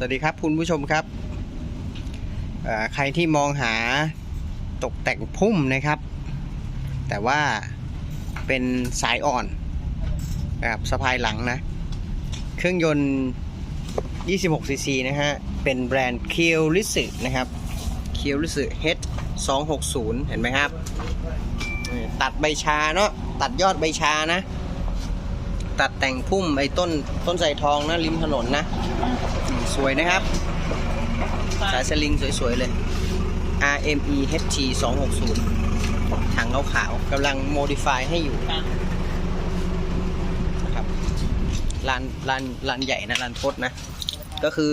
สวัสดีครับคุณผู้ชมครับใครที่มองหาตกแต่งพุ่มนะครับ แต่ว่าเป็นสายอ่อนนะครับสะพายหลังนะ เครื่องยนต์ 26ซีซีนะฮะ เป็นแบรนด์เคียวริสึนะครับเคียวริสึ H 260 เห็นไหมครับ ตัดใบชาเนาะตัดยอดใบชานะ ตัดแต่งพุ่มไอ้ต้นต้นไทรทองนะริมถนนนะ สวยนะครับ สายสลิงสวยๆเลย RME HT 260ถังขาวๆกำลังโมดิฟายให้อยู่นะครับลานลานลานใหญ่นะลานทดนะ ก็คือ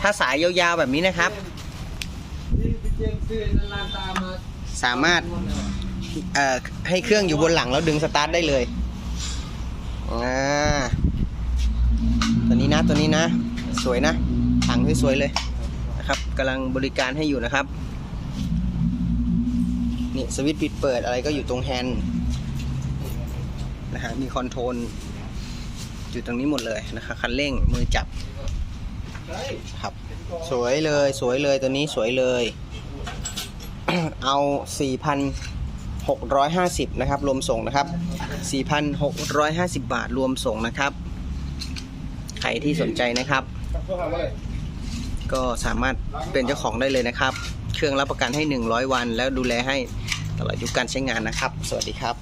ถ้าสายยาวๆแบบนี้นะครับ สามารถเอ่อให้เครื่องอยู่บนหลังแล้วดึงสตาร์ทได้เลยอ่า ตัวนี้นะ สวยนะถังสวยๆเลยนะครับกำลังบริการให้อยู่นะครับนี่สวิตช์ปิดเปิดอะไรก็อยู่ตรงแฮนด์นะฮะมีคอนโทรลอยู่ตรงนี้หมดเลยนะครับคันเร่งมือจับครับสวยเลยสวยเลยตัวนี้สวยเลย เอา 4,650 นะครับ รวมส่งนะครับ 4,650 บาทรวมส่งนะครับ ใครที่สนใจนะครับ ก็สามารถเป็นเจ้าของได้เลยนะครับ เครื่องรับประกันให้ 100 วัน แล้วดูแลให้ตลอดอายุการใช้งานนะครับ สวัสดีครับ